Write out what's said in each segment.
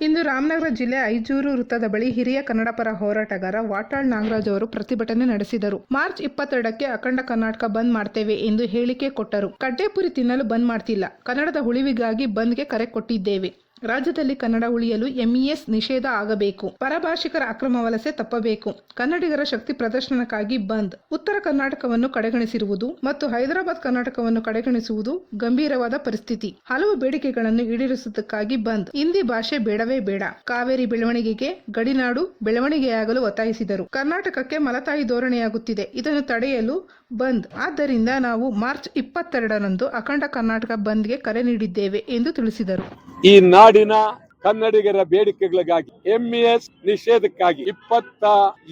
ಇಂದು ರಾಮನಗರ ಜಿಲ್ಲೆ ಐಜೂರು ವೃತ್ತದ ಬಳಿ ಹಿರಿಯ ಕನ್ನಡ ಪರ ಹೋರಾಟಗಾರ ವಾಟಾಳ್ ನಾಗರಾಜ್ ಅವರು ಪ್ರತಿಭಟನೆ ನಡೆಸಿದರು. ಮಾರ್ಚ್ ಇಪ್ಪತ್ತೆರಡಕ್ಕೆ ಅಖಂಡ ಕರ್ನಾಟಕ ಬಂದ್ ಮಾಡ್ತೇವೆ ಎಂದು ಹೇಳಿಕೆ ಕೊಟ್ಟರು. ಕಡ್ಡೆಪುರಿ ತಿನ್ನಲು ಬಂದ್ ಮಾಡ್ತಿಲ್ಲ. ಕನ್ನಡದ ಉಳಿವಿಗಾಗಿ ಬಂದ್ಗೆ ಕರೆ ಕೊಟ್ಟಿದ್ದೇವೆ. ರಾಜ್ಯದಲ್ಲಿ ಕನ್ನಡ ಉಳಿಯಲು ಎಂಇಎಸ್ ನಿಷೇಧ ಆಗಬೇಕು. ಪರಭಾಷಿಕರ ಅಕ್ರಮ ವಲಸೆ ತಪ್ಪಬೇಕು. ಕನ್ನಡಿಗರ ಶಕ್ತಿ ಪ್ರದರ್ಶನಕ್ಕಾಗಿ ಬಂದ್. ಉತ್ತರ ಕರ್ನಾಟಕವನ್ನು ಕಡೆಗಣಿಸಿರುವುದು ಮತ್ತು ಹೈದರಾಬಾದ್ ಕರ್ನಾಟಕವನ್ನು ಕಡೆಗಣಿಸುವುದು ಗಂಭೀರವಾದ ಪರಿಸ್ಥಿತಿ. ಹಲವು ಬೇಡಿಕೆಗಳನ್ನು ಈಡೇರಿಸುವುದಕ್ಕಾಗಿ ಬಂದ್. ಹಿಂದಿ ಭಾಷೆ ಬೇಡವೇ ಬೇಡ. ಕಾವೇರಿ ಬೆಳವಣಿಗೆಗೆ ಗಡಿನಾಡು ಬೆಳವಣಿಗೆಯಾಗಲು ಒತ್ತಾಯಿಸಿದರು. ಕರ್ನಾಟಕಕ್ಕೆ ಮಲತಾಯಿ ಧೋರಣೆಯಾಗುತ್ತಿದೆ. ಇದನ್ನು ತಡೆಯಲು ಬಂದ್. ಆದ್ದರಿಂದ ನಾವು ಮಾರ್ಚ್ ಇಪ್ಪತ್ತೆರಡರಂದು ಅಖಂಡ ಕರ್ನಾಟಕ ಬಂದ್ಗೆ ಕರೆ ನೀಡಿದ್ದೇವೆ ಎಂದು ತಿಳಿಸಿದರು. ಈ ನಾಡಿನ ಕನ್ನಡಿಗರ ಬೇಡಿಕೆಗಳಿಗಾಗಿ ಎಂಇಎಸ್ ನಿಷೇಧಕ್ಕಾಗಿ ಇಪ್ಪತ್ತ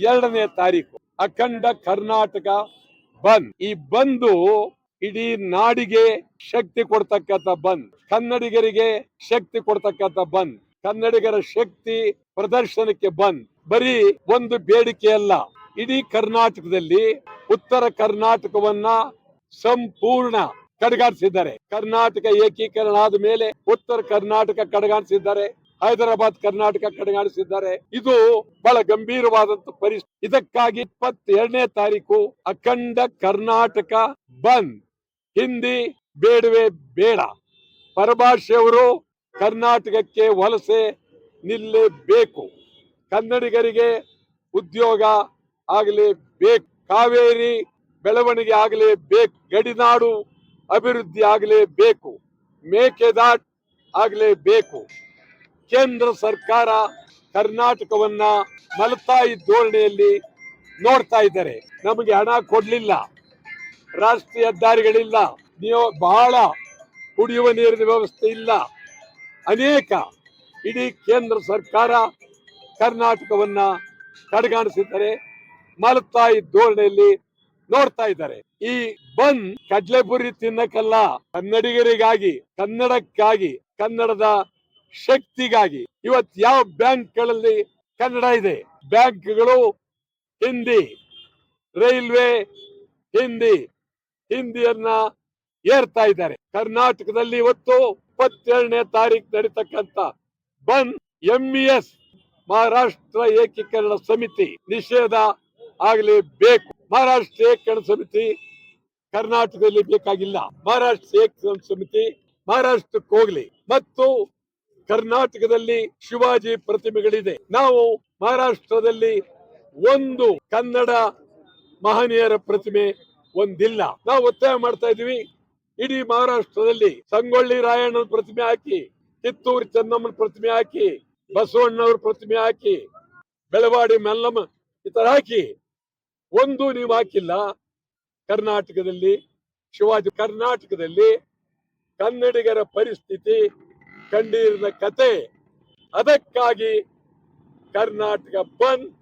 ಎರಡನೇ ತಾರೀಕು ಅಖಂಡ ಕರ್ನಾಟಕ ಬಂದ್. ಈ ಬಂದು ಇಡೀ ನಾಡಿಗೆ ಶಕ್ತಿ ಕೊಡ್ತಕ್ಕಂಥ ಬಂದ್. ಕನ್ನಡಿಗರಿಗೆ ಶಕ್ತಿ ಕೊಡ್ತಕ್ಕಂಥ ಬಂದ್. ಕನ್ನಡಿಗರ ಶಕ್ತಿ ಪ್ರದರ್ಶನಕ್ಕೆ ಬಂದ್. ಬರೀ ಒಂದು ಬೇಡಿಕೆ ಅಲ್ಲ, ಇಡೀ ಕರ್ನಾಟಕದಲ್ಲಿ ಉತ್ತರ ಕರ್ನಾಟಕವನ್ನ ಸಂಪೂರ್ಣ ಕಡೆಗಾಣಿಸಿದ್ದಾರೆ ಕರ್ನಾಟಕ ಏಕೀಕರಣ ಆದ ಮೇಲೆ ಉತ್ತರ ಕರ್ನಾಟಕ ಕಡೆಗಾಣಿಸಿದ್ದಾರೆ ಹೈದರಾಬಾದ್ ಕರ್ನಾಟಕ ಕಡೆಗಾಣಿಸಿದ್ದಾರೆ ಇದು ಬಹಳ ಗಂಭೀರವಾದಂತ ಪರಿಸ್ಥಿತಿ. ಇದಕ್ಕಾಗಿ ಇಪ್ಪತ್ತೆರಡನೇ ತಾರೀಕು ಅಖಂಡ ಕರ್ನಾಟಕ ಬಂದ್. ಹಿಂದಿ ಬೇಡವೇ ಬೇಡ. ಪರಭಾಷೆಯವರು ಕರ್ನಾಟಕಕ್ಕೆ ವಲಸೆ ನಿಲ್ಲಬೇಕು. ಕನ್ನಡಿಗರಿಗೆ ಉದ್ಯೋಗ ಆಗಲೇಬೇಕು. ಕಾವೇರಿ ಬೆಳವಣಿಗೆ ಆಗಲೇಬೇಕು. ಗಡಿನಾಡು ಅಭಿವೃದ್ಧಿ ಆಗಲೇಬೇಕು ಮೇಕೆದಾಟ್ ಆಗಲೇಬೇಕು ಕೇಂದ್ರ ಸರ್ಕಾರ ಕರ್ನಾಟಕವನ್ನ ಮಲತಾಯಿ ಧೋರಣೆಯಲ್ಲಿ ನೋಡ್ತಾ ಇದ್ದಾರೆ. ನಮಗೆ ಹಣ ಕೊಡ್ಲಿಲ್ಲ, ರಾಷ್ಟ್ರೀಯ ಹೆದ್ದಾರಿಗಳಿಲ್ಲ, ನೀವು ಬಹಳ ಕುಡಿಯುವ ನೀರಿನ ವ್ಯವಸ್ಥೆ ಇಲ್ಲ. ಅನೇಕ ಇಡೀ ಕೇಂದ್ರ ಸರ್ಕಾರ ಕರ್ನಾಟಕವನ್ನ ಕಡೆಗಾಣಿಸಿದ್ದಾರೆ ಮಲತಾಯಿ ಧೋರಣೆಯಲ್ಲಿ ನೋಡ್ತಾ ಇದ್ದಾರೆ. ಈ ಬಂದ್ ಕಡ್ಲೆಪುರಿ ತಿನ್ನಕ್ಕಲ್ಲ ಕನ್ನಡಿಗರಿಗಾಗಿ, ಕನ್ನಡಕ್ಕಾಗಿ, ಕನ್ನಡದ ಶಕ್ತಿಗಾಗಿ ಇವತ್ ಯಾವ ಬ್ಯಾಂಕ್ಗಳಲ್ಲಿ ಕನ್ನಡ ಇದೆ? ಬ್ಯಾಂಕ್ಗಳು ಹಿಂದಿ, ರೈಲ್ವೆ ಹಿಂದಿ, ಹಿಂದಿಯನ್ನ ಏರ್ತಾ ಇದ್ದಾರೆ. ಕರ್ನಾಟಕದಲ್ಲಿ ಇವತ್ತು ಇಪ್ಪತ್ತೆರಡನೇ ತಾರೀಕು ನಡೀತಕ್ಕಂತ ಬಂದ್ ಎಂಇಎಸ್, ಮಹಾರಾಷ್ಟ್ರ ಏಕೀಕರಣ ಸಮಿತಿ ನಿಷೇಧ ಆಗಲೇಬೇಕು. ಮಹಾರಾಷ್ಟ್ರ ಏಕರಣ ಸಮಿತಿ ಕರ್ನಾಟಕದಲ್ಲಿ ಬೇಕಾಗಿಲ್ಲ. ಮಹಾರಾಷ್ಟ್ರ ಏಕರಣ ಸಮಿತಿ ಮಹಾರಾಷ್ಟ್ರಕ್ಕೆ ಹೋಗ್ಲಿ. ಮತ್ತು ಕರ್ನಾಟಕದಲ್ಲಿ ಶಿವಾಜಿ ಪ್ರತಿಮೆಗಳಿದೆ. ನಾವು ಮಹಾರಾಷ್ಟ್ರದಲ್ಲಿ ಒಂದು ಕನ್ನಡ ಮಹನೀಯರ ಪ್ರತಿಮೆ ಒಂದಿಲ್ಲ. ನಾವು ಒತ್ತಾಯ ಮಾಡ್ತಾ ಇದೀವಿ ಇಡೀ ಮಹಾರಾಷ್ಟ್ರದಲ್ಲಿ ಸಂಗೊಳ್ಳಿ ರಾಯಣ್ಣನ ಪ್ರತಿಮೆ ಹಾಕಿ, ಕಿತ್ತೂರು ಚೆನ್ನಮ್ಮನ ಪ್ರತಿಮೆ ಹಾಕಿ ಬಸವಣ್ಣವ್ರ ಪ್ರತಿಮೆ ಹಾಕಿ, ಬೆಳವಾಡಿ ಮೆಲ್ಲಮ್ಮ ಈ ತರ ಹಾಕಿ ಒಂದು ನೀವು ಹಾಕಿಲ್ಲ. ಕರ್ನಾಟಕದಲ್ಲಿ, ಶಿವಾಜಿ ಕರ್ನಾಟಕದಲ್ಲಿ ಕನ್ನಡಿಗರ ಪರಿಸ್ಥಿತಿ ಕಂಡೀರಿನ ಕತೆ. ಅದಕ್ಕಾಗಿ ಕರ್ನಾಟಕ ಬಂದ್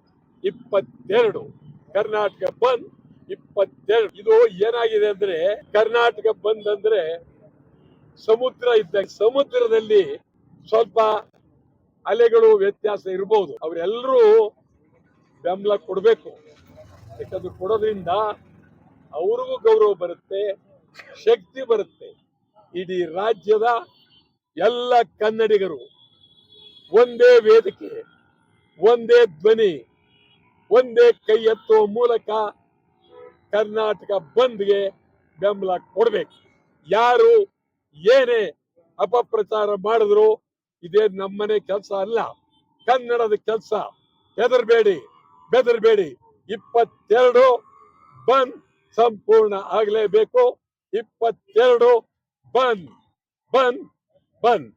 ಇಪ್ಪತ್ತೆರಡು. ಕರ್ನಾಟಕ ಬಂದ್ ಇಪ್ಪತ್ತೆರಡು. ಇದು ಏನಾಗಿದೆ ಅಂದ್ರೆ, ಕರ್ನಾಟಕ ಬಂದ್ ಅಂದ್ರೆ ಸಮುದ್ರ ಇದ್ದ ಸಮುದ್ರದಲ್ಲಿ ಸ್ವಲ್ಪ ಅಲೆಗಳು ವ್ಯತ್ಯಾಸ ಇರಬಹುದು ಅವರೆಲ್ಲರೂ ಬೆಂಬಲ ಕೊಡಬೇಕು. ಯಾಕಂದ್ರೆ ಕೊಡೋದ್ರಿಂದ ಅವ್ರಿಗೂ ಗೌರವ ಬರುತ್ತೆ, ಶಕ್ತಿ ಬರುತ್ತೆ. ಇಡೀ ರಾಜ್ಯದ ಎಲ್ಲ ಕನ್ನಡಿಗರು ಒಂದೇ ವೇದಿಕೆ, ಒಂದೇ ಧ್ವನಿ, ಒಂದೇ ಕೈ ಎತ್ತುವ ಮೂಲಕ ಕರ್ನಾಟಕ ಬಂದ್ಗೆ ಬೆಂಬಲ ಕೊಡ್ಬೇಕು. ಯಾರು ಏನೇ ಅಪಪ್ರಚಾರ ಮಾಡಿದ್ರು ಇದೇ ನಮ್ಮನೆ ಕೆಲಸ ಅಲ್ಲ. ಕನ್ನಡದ ಕೆಲಸ. ಹೆದರ್ಬೇಡಿ, ಬೆದರ್ಬೇಡಿ. ಇಪ್ಪತ್ತೆರಡು ಬಂದ್ ಸಂಪೂರ್ಣ ಆಗಲೇಬೇಕು. ಇಪ್ಪತ್ತೆರಡು ಬಂದ್ ಬಂದ್ ಬಂದ್.